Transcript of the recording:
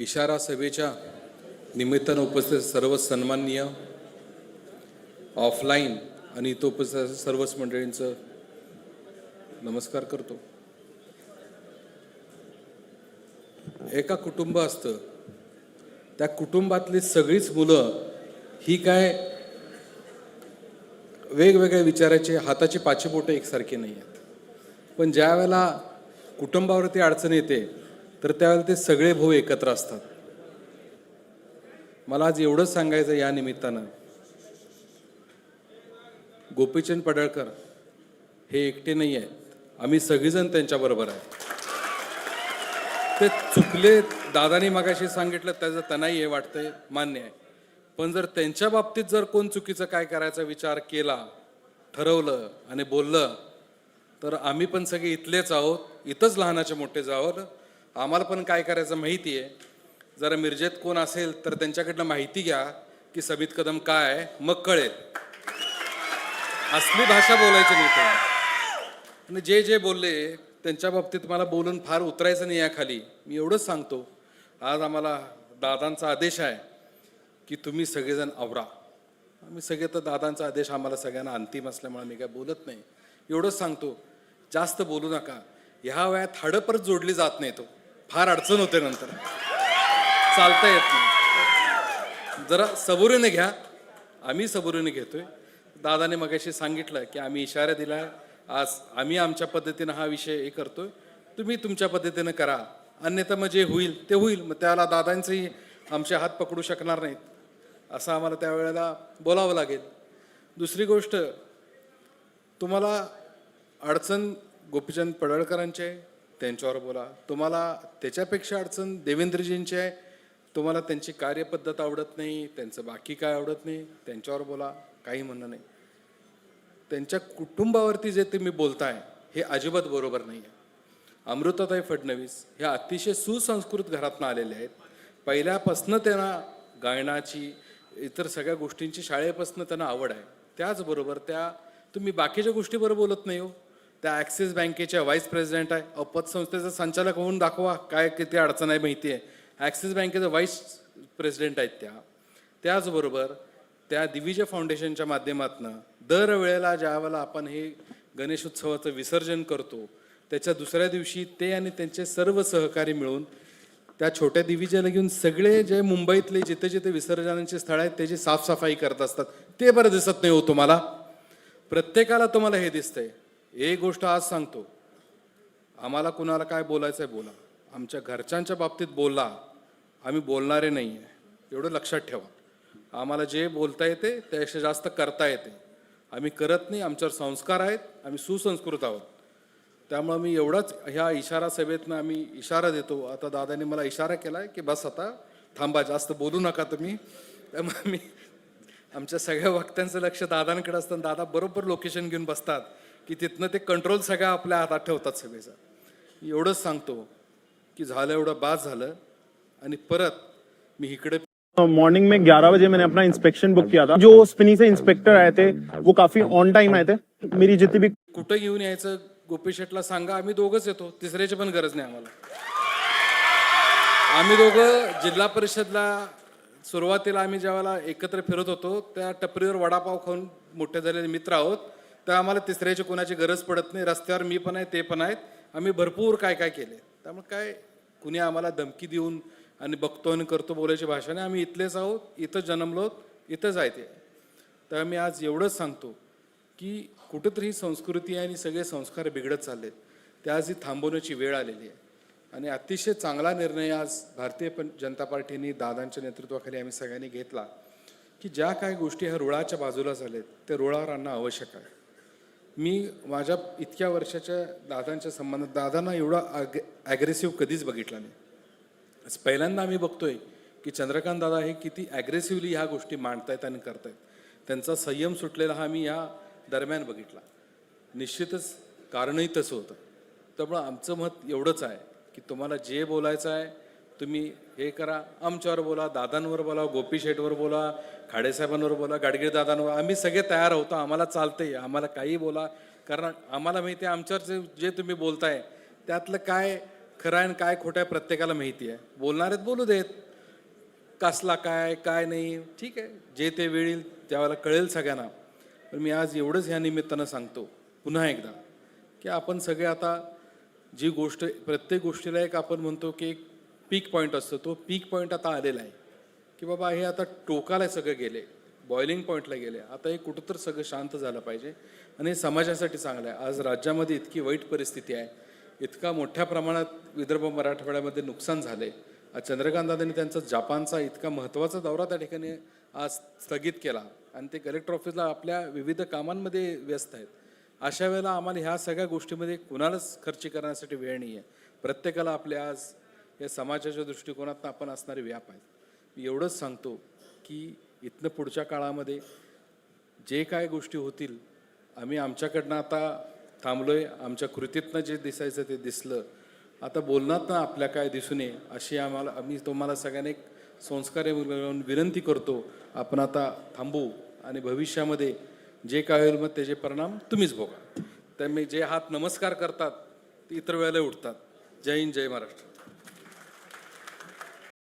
इशारा सभेच्या निमित्तानं उपस्थित सर्व सन्माननीय ऑफलाईन आणि इथं उपस्थित सर्वच मंडळींचं नमस्कार करतो. एका कुटुंब असतं. त्या कुटुंबातली सगळीच मुलं ही काय वेगवेगळ्या विचाराचे हाताची पाची बोटं एकसारखी नाही आहेत पण ज्या वेळेला कुटुंबावरती अडचण येते तर त्यावेळेला ते सगळे भाऊ एकत्र असतात. मला आज एवढंच सांगायचं या निमित्तानं. गोपीचंद पडळकर हे एकटे नाही आहेत. आम्ही सगळीजण त्यांच्याबरोबर आहे ते चुकले दादानी मगाशी सांगितलं त्याचं त्यांनाही हे वाटतंय मान्य आहे. पण जर त्यांच्या बाबतीत जर कोण चुकीचं काय करायचा विचार केला ठरवलं आणि बोललं तर आम्ही पण सगळे इथलेच आहोत इथंच लहानाचे मोठे जावं. आम्हाला पण काय करायचं माहिती आहे जरा मिरजेत कोण असेल तर त्यांच्याकडनं माहिती घ्या की सबित कदम काय मग कळेल. असली भाषा बोलायची नाही ते आणि जे जे बोलले त्यांच्या बाबतीत मला बोलून फार उतरायचं नाही आहे खाली. मी एवढंच सांगतो. आज आम्हाला दादांचा आदेश आहे की तुम्ही सगळेजण आवरा. आम्ही सगळे तर दादांचा आदेश आम्हाला सगळ्यांना अंतिम असल्यामुळे मी काय बोलत नाही. एवढंच सांगतो. जास्त बोलू नका. ह्या वयात हाडं परत जोडली जात नाही तो. फार अडचण होते नंतर. चालता येत नाही. जरा सबुरीने घ्या. आम्ही सबुरीने घेतोय. दादाने मगाशी सांगितलं की आम्ही इशारा दिला. आज आम्ही आमच्या पद्धतीनं हा विषय हे करतोय. तुम्ही तुमच्या पद्धतीनं करा. अन्यथा मग जे होईल ते होईल. मग त्याला दादांचंही आमचे हात पकडू शकणार नाहीत. असं आम्हाला त्यावेळेला बोलावं लागेल. दुसरी गोष्ट तुम्हाला अडचण गोपीचंद पडळकरांची आहे. त्यांच्यावर बोला. तुम्हाला त्याच्यापेक्षा अडचण देवेंद्रजींची आहे. तुम्हाला त्यांची कार्यपद्धत आवडत नाही त्यांचं बाकी काय आवडत नाही त्यांच्यावर बोला. काही म्हणणं नाही. त्यांच्या कुटुंबावरती जे तुम्ही बोलताय हे अजिबात बरोबर नाही आहे. अमृताताई फडणवीस ह्या अतिशय सुसंस्कृत घरातनं आलेल्या आहेत. पहिल्यापासनं त्यांना गायनाची इतर सगळ्या गोष्टींची शाळेपासनं त्यांना आवड आहे. त्याचबरोबर त्या तुम्ही बाकीच्या गोष्टीबरोबर बोलत नाही हो. त्या ॲक्सिस बँकेच्या व्हाईस प्रेसिडेंट आहे. अहो, पतसंस्थेचा संचालक होऊन दाखवा काय किती अडचण आहे माहिती आहे. ॲक्सिस बँकेचं व्हाईस प्रेसिडेंट आहेत त्या. त्याचबरोबर त्या दिविजय फाउंडेशनच्या माध्यमातून दरवेळेला ज्या वेळेला आपण हे गणेश उत्सवाचं विसर्जन करतो त्याच्या दुसऱ्या दिवशी ते आणि त्यांचे सर्व सहकारी मिळून त्या छोट्या दिविजयाला घेऊन सगळे जे मुंबईतले जिथे जिथे विसर्जनांचे स्थळ आहेत त्याची साफसफाई करत असतात. ते बरं दिसत नाही हो तुम्हाला. प्रत्येकाला तुम्हाला हे दिसतंय. एक गोष्ट आज सांगतो. आम्हाला कुणाला काय बोलायचं आहे बोला. आमच्या घरच्यांच्या बाबतीत बोला. आम्ही बोलणारे नाही आहे एवढं लक्षात ठेवा. आम्हाला जे बोलता येते त्यापेक्षा जास्त करता येते. आम्ही करत नाही आमच्यावर संस्कार आहेत आम्ही सुसंस्कृत आहोत. त्यामुळं मी एवढाच ह्या इशारा सभेतनं आम्ही इशारा देतो. आता दादाने मला इशारा केला आहे की बस आता थांबा जास्त बोलू नका तुम्ही. त्यामुळे मी आमच्या सगळ्या वक्त्यांचं लक्ष दादांकडे असतं दादा बरोबर लोकेशन घेऊन बसतात. की तिथनं ते कंट्रोल सगळ्या आपल्या हातात ठेवतात सगळेचा एवढंच सांगतो की झालं एवढं बाद झालं आणि परत मी इकडे मॉर्निंग में 11 बजे मैंने अपना इंस्पेक्शन बुक किया था। जो स्पिनी से इंस्पेक्टर आए थे वो काफी ऑन टाइम आए थे। मेरी जितनी भी कुठं घेऊन यायचं गोपी शेटला सांगा आम्ही दोघंच येतो. तिसऱ्याची पण गरज नाही आम्हाला. आम्ही दोघं जिल्हा परिषदला सुरुवातीला आम्ही ज्यावेळेला एकत्र फिरत होतो त्या टपरीवर वडापाव खाऊन मोठे झालेले मित्र आहोत. तर आम्हाला तिसऱ्याची कोणाची गरज पडत नाही रस्त्यावर मी पण आहे ते पण आहेत. आम्ही भरपूर काय काय केले. त्यामुळे काय कुणी आम्हाला धमकी देऊन आणि बघतो आणि करतो बोलायची भाषा नाही. आम्ही इथलेच आहोत इथं जन्मलो इथंच आहे ते. तर मी आज एवढंच सांगतो की कुठंतरी ही संस्कृती आणि सगळे संस्कार बिघडत चाललेत. त्या आज ही थांबवण्याची वेळ आलेली आहे. आणि अतिशय चांगला निर्णय आज भारतीय पण जनता पार्टीने दादांच्या नेतृत्वाखाली आम्ही सगळ्यांनी घेतला की ज्या काही गोष्टी ह्या रुळाच्या बाजूला झाल्यात त्या रुळावर आणणं आवश्यक आहे. मी माझ्या इतक्या वर्षाच्या दादांच्या संबंधात दादांना एवढा ॲग ॲग्रेसिव्ह कधीच बघितला नाही. पहिल्यांदा आम्ही बघतोय की चंद्रकांत दादा हे किती ॲग्रेसिव्हली ह्या गोष्टी मांडतायत आणि करतायत. त्यांचा संयम सुटलेला हा मी या दरम्यान बघितला. निश्चितच कारणही तसं होतं. त्यामुळं आमचं मत एवढंच आहे की तुम्हाला जे बोलायचं आहे तुम्ही हे करा. आमच्यावर बोला दादांवर बोला गोपी शेठवर बोला खाडेसाहेबांवर बोला गाडगीर दादांवर. आम्ही सगळे तयार होतो आम्हाला चालतंय आम्हाला काही बोला. कारण आम्हाला माहिती आहे आमच्यावर जे जे तुम्ही बोलताय त्यातलं काय खरं आहे आणि काय खोटं आहे प्रत्येकाला माहिती आहे. बोलणारेत बोलू देत. कसला काय काय नाही ठीक आहे. जे ते वेळील त्यावेळेला कळेल सगळ्यांना. पण मी आज एवढंच ह्या निमित्तानं सांगतो पुन्हा एकदा की आपण सगळे आता जी गोष्ट प्रत्येक गोष्टीला एक आपण म्हणतो की एक पीक पॉईंट असतो तो पीक पॉईंट आता आलेला आहे. की बाबा हे आता टोकाला सगळं गेले बॉइलिंग पॉईंटला गेले. आता हे कुठं तर सगळं शांत झालं पाहिजे. आणि हे समाजासाठी चांगलं आहे. आज राज्यामध्ये इतकी वाईट परिस्थिती आहे. इतका मोठ्या प्रमाणात विदर्भ मराठवाड्यामध्ये नुकसान झाले आज चंद्रकांतदादांनी त्यांचा जपानचा इतका महत्त्वाचा दौरा त्या ठिकाणी आज स्थगित केला. आणि ते कलेक्टर ऑफिसला आपल्या विविध कामांमध्ये व्यस्त आहेत. अशा वेळेला आम्हाला ह्या सगळ्या गोष्टीमध्ये कुणालाच खर्ची करण्यासाठी वेळ नाही आहे प्रत्येकाला आपल्या आज या समाजाच्या दृष्टिकोनातून आपण असणारे व्याप आहेत. मी एवढंच सांगतो की इथनं पुढच्या काळामध्ये जे काय गोष्टी होतील आम्ही आमच्याकडनं आता थांबलो आहे आमच्या कृतीतनं जे दिसायचं ते दिसलं. आता बोलण्यातनं आपल्या काय दिसून ये अशी आम्हाला आम्ही तुम्हाला सगळ्यांना एक संस्कार मिळवून विनंती करतो आपण आता थांबू आणि भविष्यामध्ये जे काय होईल मग त्याचे परिणाम तुम्हीच बघा त्यामुळे जे हात नमस्कार करतात ते इतर वेळेला उठतात. जय हिंद जय महाराष्ट्र.